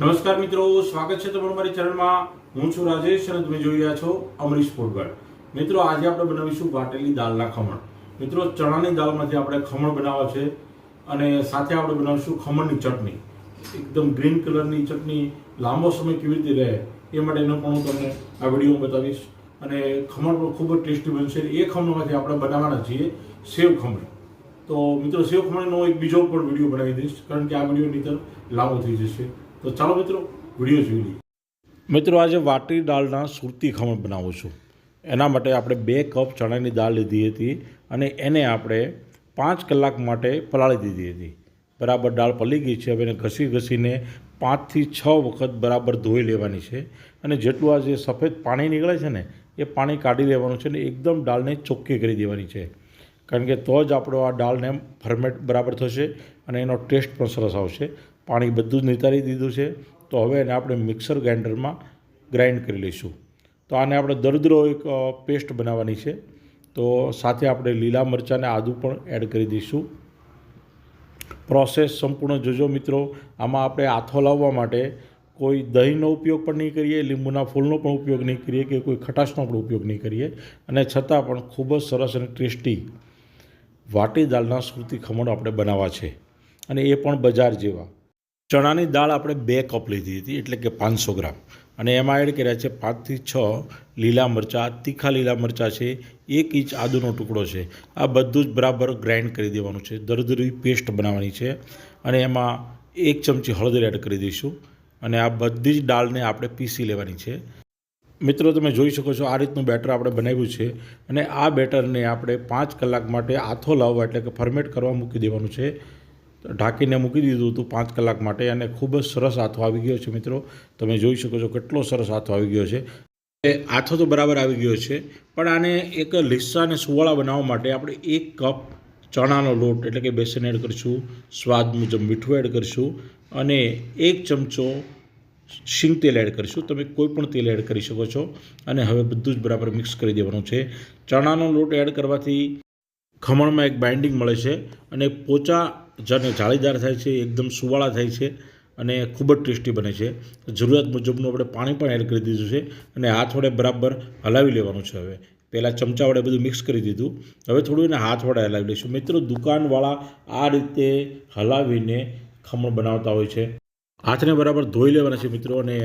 નમસ્કાર મિત્રો, સ્વાગત છે તમારું મારી ચેનલમાં. હું છું રાજેશ અને તમે જોઈ રહ્યા છો અમરીશ ફૂડગઢ મિત્રો, આજે આપણે બનાવીશું વાટેલી દાળના ખમણ. મિત્રો, ચણાની દાળમાંથી આપણે ખમણ બનાવવા છે અને સાથે આપણે બનાવીશું ખમણની ચટણી. એકદમ ગ્રીન કલરની ચટણી લાંબો સમય કેવી રીતે રહે એ માટેનો પણ હું તમને આ વીડિયો બતાવીશ. અને ખમણ પણ ખૂબ જ ટેસ્ટી બનશે એ ખમણમાંથી આપણે બનાવવાના છીએ સેવ ખમણ. તો મિત્રો, સેવ ખમણનો એક બીજો પણ વીડિયો બનાવી દઈશ, કારણ કે આ વિડીયોની અંદર લાંબો થઈ જશે. તો ચાલો મિત્રો, વીડિયો જોઈ લઈએ. મિત્રો, આજે વાટી દાળના સુરતી ખમણ બનાવું છું. એના માટે આપણે બે કપ ચણાની દાળ લીધી હતી અને એને આપણે પાંચ કલાક માટે પલાળી દીધી હતી. બરાબર દાળ પલી ગઈ છે, હવે એને ઘસી ઘસીને પાંચથી છ વખત બરાબર ધોઈ લેવાની છે. અને જેટલું આ જે સફેદ પાણી નીકળે છે ને, એ પાણી કાઢી લેવાનું છે ને એકદમ દાળને ચોખ્ખી કરી દેવાની છે. કારણ કે તો જ આપણો આ દાળને ફર્મેટ બરાબર થશે અને એનો ટેસ્ટ પણ સરસ આવશે. પાણી બધું જ નિતારી દીધું છે, તો હવે એને આપણે મિક્સર ગ્રાઇન્ડરમાં ગ્રાઇન્ડ કરી લઈશું. તો આને આપણે દરદરો એક પેસ્ટ બનાવવાની છે. તો સાથે આપણે લીલા મરચાંને આદું પણ એડ કરી દઈશું. પ્રોસેસ સંપૂર્ણ જોજો મિત્રો. આમાં આપણે આથો લાવવા માટે કોઈ દહીંનો ઉપયોગ પણ નહીં કરીએ, લીંબુના ફૂલનો પણ ઉપયોગ નહીં કરીએ કે કોઈ ખટાશનો પણ ઉપયોગ નહીં કરીએ. અને છતાં પણ ખૂબ જ સરસ અને ટેસ્ટી વાટી દાળના સુરતી ખમણ આપણે બનાવવા છે. અને એ પણ બજાર જેવા. ચણાની દાળ આપણે બે કપ લીધી હતી, એટલે કે પાંચસો ગ્રામ. અને એમાં એડ કર્યા છે પાંચથી છ લીલા મરચાં, તીખા લીલા મરચાં છે, એક ઇંચ આદુનો ટુકડો છે. આ બધું જ બરાબર ગ્રાઇન્ડ કરી દેવાનું છે, દરદરી પેસ્ટ બનાવવાની છે. અને એમાં એક ચમચી હળદર એડ કરી દઈશું. અને આ બધી જ દાળને આપણે પીસી લેવાની છે. મિત્રો, તમે જોઈ શકો છો આ રીતનું બેટર આપણે બનાવ્યું છે. અને આ બેટરને આપણે પાંચ કલાક માટે આથો લાવવા એટલે કે ફર્મેટ કરવા મૂકી દેવાનું છે. ઢાંકીને મૂકી દીધું હતું પાંચ કલાક માટે અને ખૂબ જ સરસ આથો આવી ગયો છે મિત્રો. તમે જોઈ શકો છો કેટલો સરસ આથો આવી ગયો છે. એ આથો તો બરાબર આવી ગયો છે, પણ આને એક લીસા અને સુવાળા બનાવવા માટે આપણે એક કપ ચણાનો લોટ એટલે કે બેસન એડ કરીશું, સ્વાદ મુજબ મીઠું એડ કરીશું અને એક ચમચો શીંગ તેલ એડ કરીશું. તમે કોઈ પણ તેલ એડ કરી શકો છો અને હવે બધું જ બરાબર મિક્સ કરી દેવાનું છે. ચણાનો લોટ એડ કરવાથી ખમણમાં એક બાઇન્ડિંગ મળે છે અને પોચા જેને જાળીદાર થાય છે, એકદમ સુવાળા થાય છે અને ખૂબ જ ટેસ્ટી બને છે. જરૂરિયાત મુજબનું આપણે પાણી પણ એડ કરી દીધું છે અને હાથ વડે બરાબર હલાવી લેવાનું છે હવે. પહેલાં ચમચા વડે બધું મિક્સ કરી દીધું. હવે થોડું એને હાથ વડે હલાવી લઈશું. મિત્રો, દુકાનવાળા આ રીતે હલાવીને ખમણ બનાવતા હોય છે. હાથને બરાબર ધોઈ લેવાના છે મિત્રો અને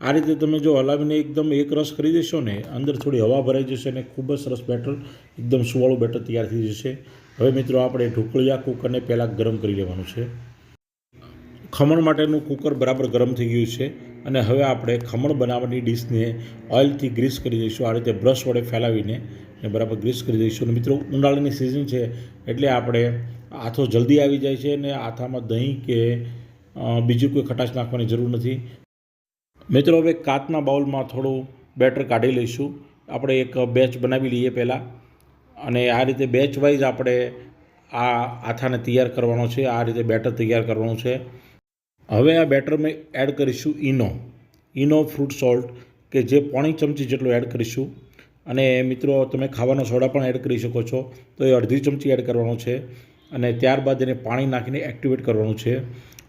આ રીતે તમે જો હલાવીને એકદમ એક રસ કરી દેશો ને, અંદર થોડી હવા ભરાઈ જશે અને ખૂબ જ સરસ બેટર, એકદમ સુવાળું બેટર તૈયાર થઈ જશે. હવે મિત્રો આપણે ઢોકળિયા કુકરને પહેલાં ગરમ કરી લેવાનું છે. ખમણ માટેનું કુકર બરાબર ગરમ થઈ ગયું છે અને હવે આપણે ખમણ બનાવવાની ડીશને ઓઇલથી ગ્રીસ કરી દઈશું. આ રીતે બ્રશ વડે ફેલાવીને અને બરાબર ગ્રીસ કરી દઈશું. અને મિત્રો, ઉનાળાની સિઝન છે એટલે આપણે આથો જલ્દી આવી જાય છે અને આથામાં દહીં કે બીજું કોઈ ખટાશ નાખવાની જરૂર નથી. મિત્રો, હવે કાચના બાઉલમાં થોડું બેટર કાઢી લઈશું. આપણે એક બેચ બનાવી લઈએ પહેલાં. અને આ રીતે બેચ વાઇઝ આપણે આ આથાને તૈયાર કરવાનો છે, આ રીતે બેટર તૈયાર કરવાનું છે. હવે આ બેટરમાં એડ કરીશું ઈનો. ઈનો ફ્રૂટ સોલ્ટ કે જે પોણી ચમચી જેટલું એડ કરીશું. અને મિત્રો, તમે ખાવાનો સોડા પણ એડ કરી શકો છો. તો એ અડધી ચમચી એડ કરવાનો છે. અને ત્યારબાદ એને પાણી નાખીને એક્ટિવેટ કરવાનું છે.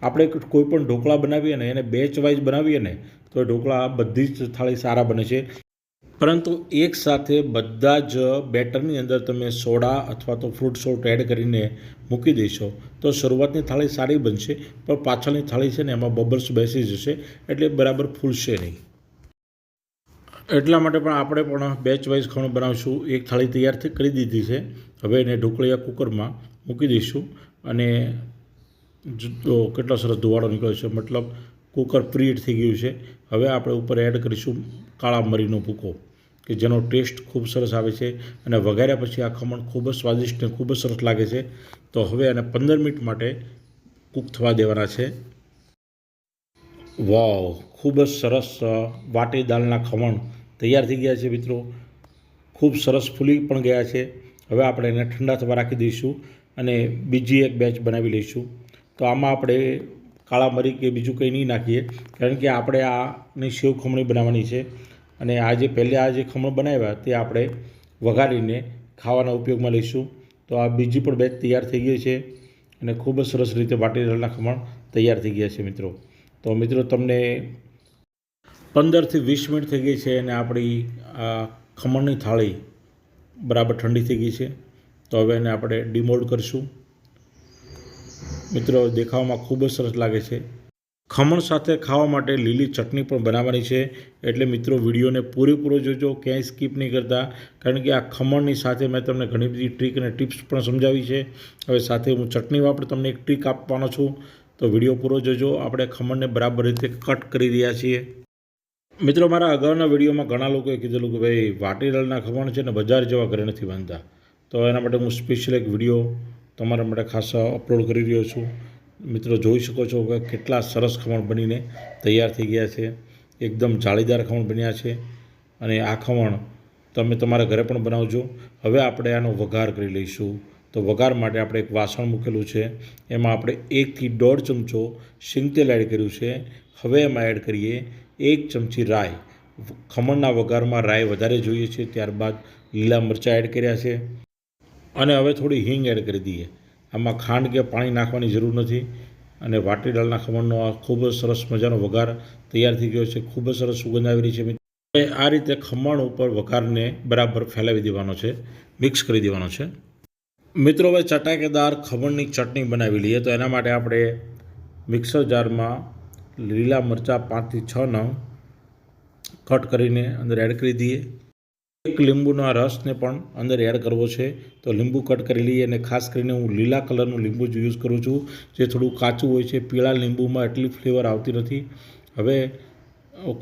આપણે કોઈ પણ ઢોકળા બનાવીએ ને, એને બેચ વાઇઝ બનાવીએ ને, તો એ ઢોકળા બધી જ થાળી સારા બને છે. પરંતુ એક સાથે બધા જ બેટરની અંદર તમે સોડા અથવા તો ફ્રૂટ સોલ્ટ એડ કરીને મૂકી દેશો, તો શરૂઆતની થાળી સારી બનશે, પણ પાછળની થાળી છે ને એમાં બબલ્સ બેસી જશે, એટલે બરાબર ફૂલશે નહીં. એટલા માટે પણ આપણે પણ બેચ વાઇઝ ખાણું બનાવીશું. એક થાળી તૈયાર કરી દીધી છે. હવે એને ઢોકળીયા કુકરમાં મૂકી દઈશું અને કેટલો સરસ ધુવાડો નીકળ્યો છે. મતલબ કુકર પ્રીટ થઈ ગયું છે. હવે આપણે ઉપર એડ કરીશું કાળા મરીનો ભૂકો. કે જેનો ટેસ્ટ ખૂબ સરસ આવે છે અને વઘાર્યા પછી આ ખમણ ખૂબ જ સ્વાદિષ્ટ અને ખૂબ જ સરસ લાગે છે. તો હવે આને પંદર મિનિટ માટે કૂક થવા દેવાના છે. વાવ, ખૂબ જ સરસ વાટી દાળના ખમણ તૈયાર થઈ ગયા છે મિત્રો. ખૂબ સરસ ફૂલી પણ ગયા છે. હવે આપણે એને ઠંડા થવા રાખી દઈશું અને બીજી એક બેચ બનાવી લઈશું. તો આમાં આપણે કાળા મરી કે બીજું કંઈ નહીં નાખીએ. કારણ કે આપણે આની સેવ ખમણી બનાવવાની છે. અને આ જે પહેલે આ જે ખમણ બનાવ્યા તે આપણે વઘારીને ખાવાના ઉપયોગમાં લઈશું. તો આ બીજી પણ બેચ તૈયાર થઈ ગઈ છે અને ખૂબ જ સરસ રીતે વાટીદાળના ખમણ તૈયાર થઈ ગયા છે મિત્રો. તો મિત્રો તમને પંદરથી વીસ મિનિટ થઈ ગઈ છે અને આપણી આ ખમણની થાળી બરાબર ઠંડી થઈ ગઈ છે. તો હવે એને આપણે ડિમોલ્ડ કરીશું. મિત્રો, દેખાવામાં ખૂબ જ સરસ લાગે છે. ખમણ સાથે ખાવા માટે લીલી ચટણી પણ બનાવવાની છે. એટલે મિત્રો, વિડીયોને પૂરેપૂરો જોજો, ક્યાંય સ્કીપ નહીં કરતા. કારણ કે આ ખમણની સાથે મેં તમને ઘણી બધી ટ્રીક અને ટિપ્સ પણ સમજાવી છે. હવે સાથે હું ચટણી વાપર તમને એક ટ્રીક આપવાનો છું. તો વીડિયો પૂરો જોજો. આપણે ખમણને બરાબર રીતે કટ કરી રહ્યા છીએ. મિત્રો, મારા અગાઉના વિડીયોમાં ઘણા લોકોએ કીધેલું કે ભાઈ, વાટીલાલના ખમણ છે ને બજાર જેવા ઘરે નથી બનતા. તો એના માટે હું સ્પેશિયલ એક વીડિયો તમારા માટે ખાસ અપલોડ કરી રહ્યો છું. મિત્રો જોઈ શકો છો કે કેટલા સરસ ખમણ બનીને તૈયાર થઈ ગયા છે. એકદમ જાળીદાર ખમણ બન્યા છે અને આ ખમણ તમે તમારા ઘરે પણ બનાવજો. હવે આપણે આનો વઘાર કરી લઈશું. તો વઘાર માટે આપણે એક વાસણ મૂકેલું છે. એમાં આપણે એકથી દોઢ ચમચો સિંગતેલ એડ કર્યું છે. હવે એમાં એડ કરીએ એક ચમચી રાઈ. ખમણના વઘારમાં રાઈ વધારે જોઈએ છે. ત્યારબાદ લીલા મરચાં એડ કર્યા છે. અને હવે થોડી હિંગ એડ કરી દઈએ. આમાં ખાંડ કે પાણી નાખવાની જરૂર નથી અને વાટી દાળના ખમણનો આ ખૂબ જ સરસ મજાનો વઘાર તૈયાર થઈ ગયો છે. ખૂબ જ સરસ સુગંધ આવી રહી છે આ રીતે ખમણ ઉપર વઘારને બરાબર ફેલાવી દેવાનો છે, મિક્સ કરી દેવાનો છે. મિત્રો, હવે ચટાકેદાર ખમણની ચટણી બનાવી લઈએ તો એના માટે આપણે મિક્સર જારમાં લીલા મરચાં પાંચથી છ નંગ કટ કરીને અંદર એડ કરી દઈએ. એક લીંબુના રસને પણ અંદર એડ કરવો છે. તો લીંબુ કટ કરી લઈએ અને ખાસ કરીને હું લીલા કલરનું લીંબુ જ યુઝ કરું છું. જે થોડું કાચું હોય છે, પીળા લીંબુમાં એટલી ફ્લેવર આવતી નથી. હવે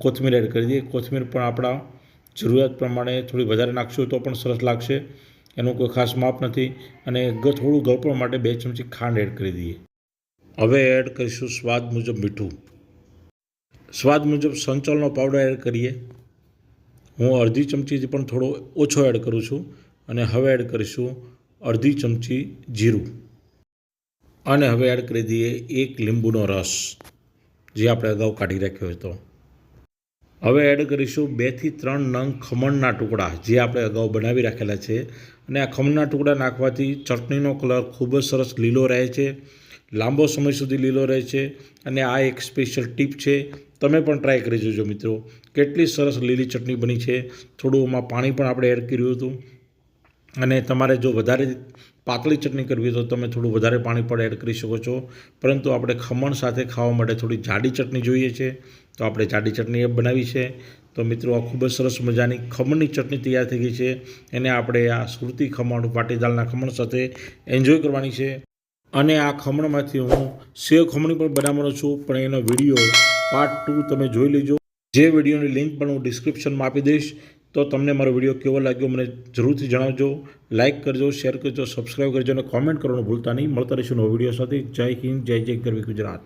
કોથમીર એડ કરી દઈએ. કોથમીર પણ આપણા જરૂરિયાત પ્રમાણે થોડી વધારે નાખશું તો પણ સરસ લાગશે. એનું કોઈ ખાસ માપ નથી. અને થોડું ગળપણ માટે બે ચમચી ખાંડ એડ કરી દઈએ. હવે એડ કરીશું સ્વાદ મુજબ મીઠું. સ્વાદ મુજબ સંચલનો પાવડર એડ કરીએ. હું અડધી ચમચીથી પણ થોડો ઓછો એડ કરું છું અને હવે એડ કરીશું અડધી ચમચી જીરું. અને હવે એડ કરી દઈએ એક લીંબુનો રસ, જે આપણે અગાઉ કાઢી રાખ્યો હતો. હવે એડ કરીશું બેથી ત્રણ નંગ ખમણના ટુકડા, જે આપણે અગાઉ બનાવી રાખેલા છે. અને આ ખમણના ટુકડા નાખવાથી ચટણીનો કલર ખૂબ જ સરસ લીલો રહે છે, લાંબો સમય સુધી લીલો રહે છે. અને આ એક સ્પેશિયલ ટીપ છે તમે પણ ટ્રાય કરી જોજો મિત્રો. કેટલી સરસ લીલી ચટણી બની છે. થોડું એમાં પાણી પણ આપણે એડ કર્યું હતું. અને તમારે જો વધારે પાતળી ચટણી કરવી તો તમે થોડું વધારે પાણી પણ એડ કરી શકો છો. પરંતુ આપણે ખમણ સાથે ખાવા માટે થોડી જાડી ચટણી જોઈએ છે. તો આપણે જાડી ચટણી એ બનાવી છે. તો મિત્રો, આ ખૂબ જ સરસ મજાની ખમણની ચટણી તૈયાર થઈ ગઈ છે. એને આપણે આ સુરતી ખમણ પાટીદાળના ખમણ સાથે એન્જોય કરવાની છે. અને આ ખમણમાંથી હું સેવ ખમણી પણ બનાવવાનો છું. પણ એનો વીડિયો પાર્ટ ટુ તમે જોઈ લેજો. જે વિડીયોની લિંક પણ હું ડિસ્ક્રિપ્શનમાં આપી દઈશ, તો તમને મારો વીડિયો કેવો લાગ્યો મને જરૂરથી જણાવજો. લાઇક કરજો શેર કરજો સબસ્ક્રાઈબ કરજો અને કોમેન્ટ કરવાનું ભૂલતા નહીં. મળતા રહીશું નવો વીડિયો સાથે. જય હિન્દ, જય જય ગરવી ગુજરાત.